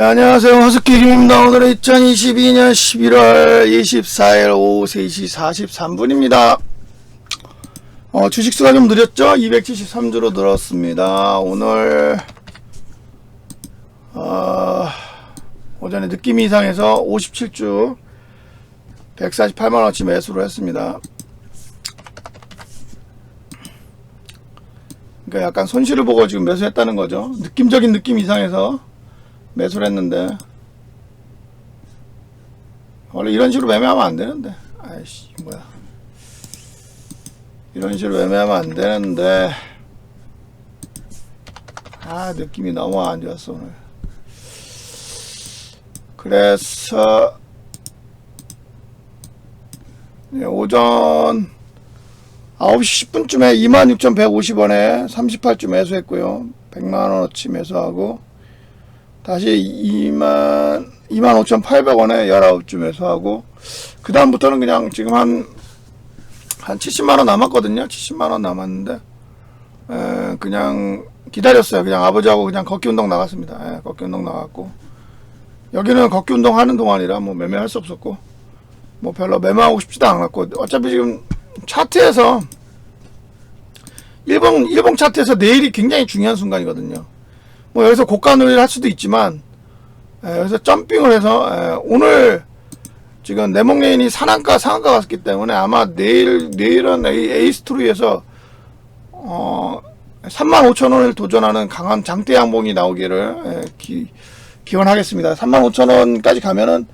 네, 안녕하세요. 허스키 김입니다. 오늘은 2022년 11월 24일 오후 3시 43분입니다. 어, 주식수가 좀 느렸죠? 273주로 늘었습니다. 오늘, 어, 오전에 느낌이 이상해서 57주 148만원치 매수를 했습니다. 그러니까 약간 손실을 보고 지금 매수했다는 거죠. 느낌적인 느낌 이상해서 매수를 했는데. 원래 이런 식으로 매매하면 안 되는데. 아이씨 뭐야. 이런 식으로 매매하면 안 되는데. 아 느낌이 너무 안 좋았어 오늘. 그래서 네, 오전 9시 10분쯤에 26,150원에 38주 매수했고요. 100만원어치 매수하고 다시 2만 25,800원에 19주 매수하고 그 다음부터는 그냥 지금 한한 70만 원 남았거든요. 70만 원 남았는데 에, 그냥 기다렸어요. 그냥 아버지하고 그냥 걷기 운동 나갔습니다. 예, 걷기 운동 나갔고. 여기는 걷기 운동 하는 동안이라 뭐 매매할 수 없었고 뭐 별로 매매하고 싶지도 않았고 어차피 지금 차트에서 일본 일본 차트에서 내일이 굉장히 중요한 순간이거든요. 뭐 여기서 고가 누리를 할 수도 있지만 에, 여기서 점핑을 해서 에, 오늘 지금 네몽레인이 산안가 상한가 갔기 때문에 아마 내일 내일은 A, 에이스트리에서 어 35,000원을 도전하는 강한 장대 양봉이 나오기를 에, 기, 기원하겠습니다. 35,000원까지 가면은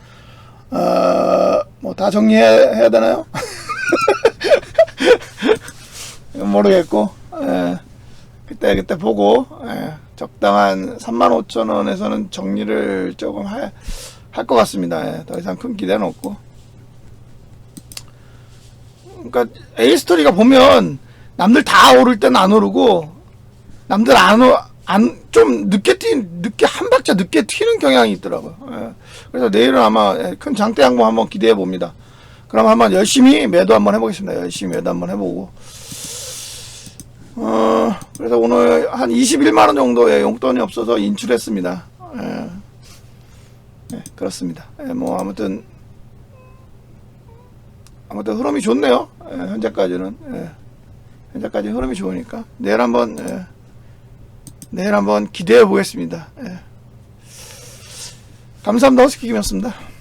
어 뭐 다 정리해야 되나요? 모르겠고 예, 그때 그때 보고 예, 적당한 35,000원에서는 정리를 조금 할 것 같습니다. 예, 더 이상 큰 기대는 없고 그러니까 A 스토리가 보면 남들 다 오를 때는 안 오르고 남들 안안좀 늦게 튀 늦게 한 박자 늦게 튀는 경향이 있더라고요. 예. 그래서 내일은 아마 예, 큰 장대 양봉 한번 기대해 봅니다. 그럼 한번 열심히 매도 한번 해보겠습니다. 열심히 매도 한번 해보고. 어, 그래서 오늘 한 21만 원 정도의 용돈이 없어서 인출했습니다. 예. 예, 그렇습니다. 예, 뭐, 아무튼, 아무튼 흐름이 좋네요. 예, 현재까지는. 예. 현재까지 흐름이 좋으니까. 내일 한번, 예. 내일 한번 기대해 보겠습니다. 예. 감사합니다. 허스키 김이었습니다.